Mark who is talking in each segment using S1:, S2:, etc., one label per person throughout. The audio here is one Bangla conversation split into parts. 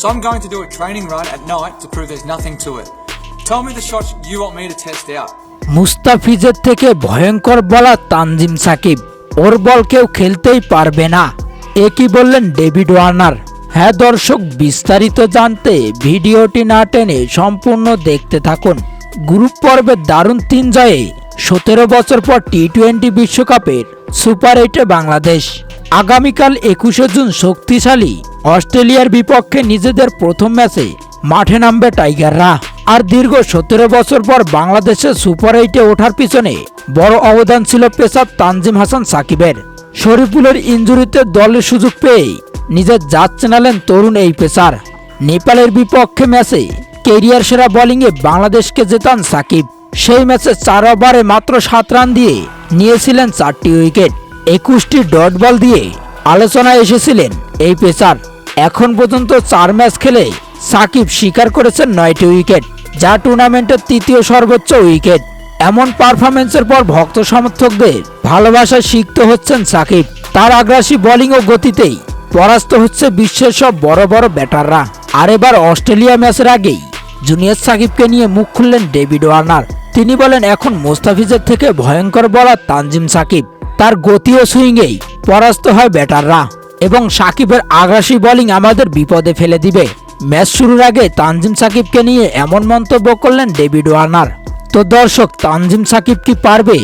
S1: So I'm going to do a training run at night to prove there's nothing to it. Tell me the shots you want me to test out.
S2: মুস্তাফিজের থেকে ভয়ঙ্কর বলা তানজিম সাকিব। ওর বল কেউ খেলতেই পারবে না। এ কি বললেন ডেভিড ওয়ার্নার? হ্যাঁ দর্শক, বিস্তারিত জানতে ভিডিওটি না টেনে সম্পূর্ণ দেখতে থাকুন। গ্রুপ পর্বে দারুণ তিন জয়ে সতেরো বছর পর টি টোয়েন্টি বিশ্বকাপের সুপার এইটে বাংলাদেশ। আগামীকাল একুশে জুন শক্তিশালী অস্ট্রেলিয়ার বিপক্ষে নিজেদের প্রথম ম্যাচে মাঠে নামবে টাইগাররা। আর দীর্ঘ সতেরো বছর পর বাংলাদেশের সুপার এইটে ওঠার পিছনে বড় অবদান ছিল পেসার তানজিম হাসান সাকিবের। শরীফুলের ইঞ্জুরিতে দলের সুযোগ পেয়ে নিজের জাত চেনালেন তরুণ এই পেসার। নেপালের বিপক্ষে ম্যাচে কেরিয়ার সেরা বোলিংয়ে বাংলাদেশকে জেতান সাকিব। সেই ম্যাচে চার ওভারে মাত্র সাত রান দিয়ে নিয়েছিলেন চারটি উইকেট। একুশটি ডট বল দিয়ে আলোচনায় এসেছিলেন এই পেসার। এখন পর্যন্ত চার ম্যাচ খেলে সাকিব স্বীকার করেছেন নয়টি উইকেট, যা টুর্নামেন্টের তৃতীয় সর্বোচ্চ উইকেট। এমন পারফরমেন্সের পর ভক্ত সমর্থকদের ভালোবাসা শিখতে হচ্ছেন সাকিব। তার আগ্রাসী বোলিং ও গতিতেই পরাস্ত হচ্ছে বিশ্বের সব বড় বড় ব্যাটাররা। আর এবার অস্ট্রেলিয়া ম্যাচের আগেই জুনিয়র সাকিবকে নিয়ে মুখ খুললেন ডেভিড ওয়ার্নার। তিনি বলেন, এখন মোস্তাফিজের থেকে ভয়ঙ্কর বলা তানজিম সাকিব। তার গতি ও সুইংয়েই পরাস্ত হয় ব্যাটাররা এবং সাকিবের আগ্রাসী বোলিং আমাদের বিপদে ফেলে দিবে। ম্যাচ শুরুর আগে তানজিম সাকিবকে নিয়ে এমন মন্তব্য করলেন ডেভিড ওয়ার্নার। তো দর্শক, তানজিম সাকিব কি পারবে?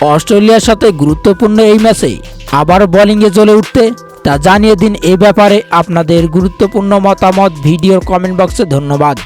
S2: অস্ট্রেলিয়ার সাথে গুরুত্বপূর্ণ এই ম্যাচে আবার বোলিংয়ে জ্বলে উঠতে? তা জানিয়ে দিন এ ব্যাপারে আপনাদের গুরুত্বপূর্ণ মতামত। ভিডিওর কমেন্ট বক্সে ধন্যবাদ।